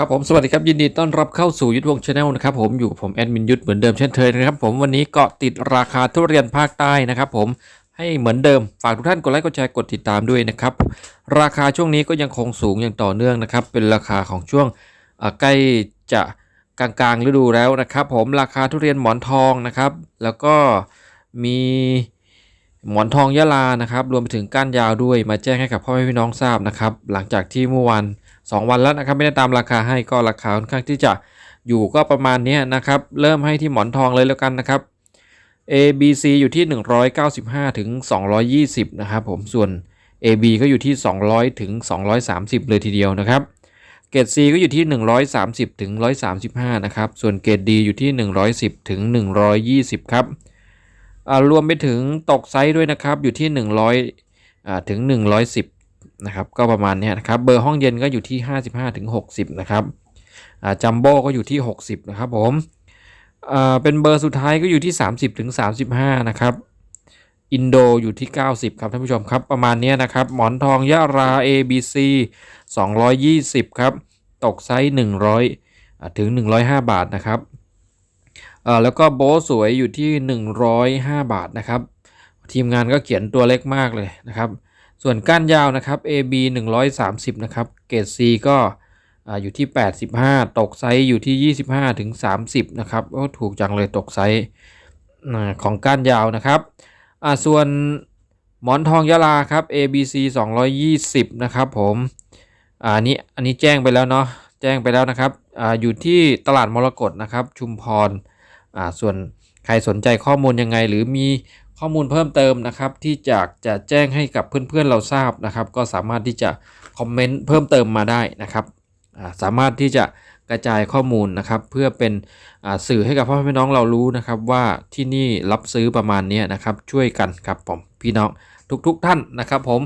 ครับผมสวัสดีครับยินดีต้อนรับเข้าสู่ยุทธวงศ์ชาแนลนะครับผมอยู่กับผมแอดมินยุทธเหมือนเดิมเช่นเคยนะครับผมวันนี้เกาะติดราคาทุเรียนภาคใต้นะครับผมให้เหมือนเดิมฝากทุกท่านกดไลค์กดแชร์กดติดตามด้วยนะครับราคาช่วงนี้ก็ยังคงสูงอย่างต่อเนื่องนะครับเป็นราคาของช่วงใกล้จะกลางๆฤดูแล้วนะครับ ผมราคาทุเรียนหมอนทองนะครับ แล้วก็มีหมอนทองยะลานะครับรวมไปถึงก้านยาวด้วยมาแจ้งให้กับพ่อแม่พี่น้องทราบนะครับหลังจากที่เมื่อวาน 2 วันแล้วนะครับไม่ได้ตามราคาให้ก็ราคาค่อนข้างที่จะอยู่ก็ประมาณนี้นะครับเริ่มให้ที่หมอนทองเลยแล้วกันนะครับ A B C อยู่ที่ 195 ถึง 220 นะครับผมส่วน A B ก็อยู่ที่ 200 ถึง 230 เลยทีเดียวนะครับ เกรด C ก็อยู่ที่ 130 ถึง 135 นะครับ ส่วนเกรด D อยู่ที่ 110 ถึง 120 ครับอ่ารวมไปถึงตกไซส์ด้วยนะครับอยู่ที่ 100อ่าถึง 110 นะครับก็ประมาณนี้นะครับเบอร์ห้องเย็นก็อยู่ที่ 55ถึง60 นะครับจัมโบ้ก็อยู่ที่ 60 นะครับผมเป็นเบอร์สุดท้ายก็อยู่ที่ 30ถึง35 นะครับอินโดอยู่ที่ 90 ครับท่านผู้ชมครับประมาณนี้นะครับ หมอนทองยะรา ABC 220 ครับ ตกไซส์100อ่าถึง 105 บาทนะครับแล้วก็โบสวยอยู่ที่ 105 บาทนะครับ ทีมงานก็เขียนตัวเล็กมากเลยนะครับ ส่วนก้านยาวนะครับ AB 130 นะครับ เกรด C ก็ออยู่ที่ 85 ตกไซส์อยู่ที่ 25ถึง30 นะครับโอ้ถูกจังเลยตกไซส์ของก้านยาวนะครับส่วนหมอนทองยะลาครับ ABC 220 นะครับผมอันนี้อันนี้แจ้งไปแล้วเนาะ แจ้งไปแล้วนะครับออยู่ที่ตลาดมรกตนะครับ ชุมพร ส่วนใครสนใจข้อมูลยังไง หรือมี ข้อมูลเพิ่มเติมนะครับ ที่อยากจะแจ้งให้กับเพื่อนๆเราทราบนะครับ ก็สามารถที่จะคอมเมนต์เพิ่มเติมมาได้นะครับสามารถที่จะกระจายข้อมูลนะครับ เพื่อเป็นสื่อให้กับพ่อแม่พี่น้องเรารู้นะครับ ว่าที่นี่รับซื้อประมาณนี้นะครับ ช่วยกันครับผมพี่น้องทุกๆทท่านนะครับ ผม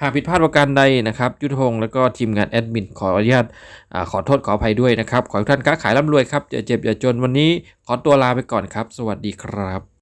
หากผิดพลาดประการใดนะครับ ยุทธพงศ์แล้วก็ทีมงานแอดมินขออนุญาตขอโทษขออภัยด้วยนะครับ ขอให้ทุกท่านค้าขายร่ำรวยครับอย่าเจ็บอย่าจนวันนี้ขอตัวลาไปก่อนครับ สวัสดีครับ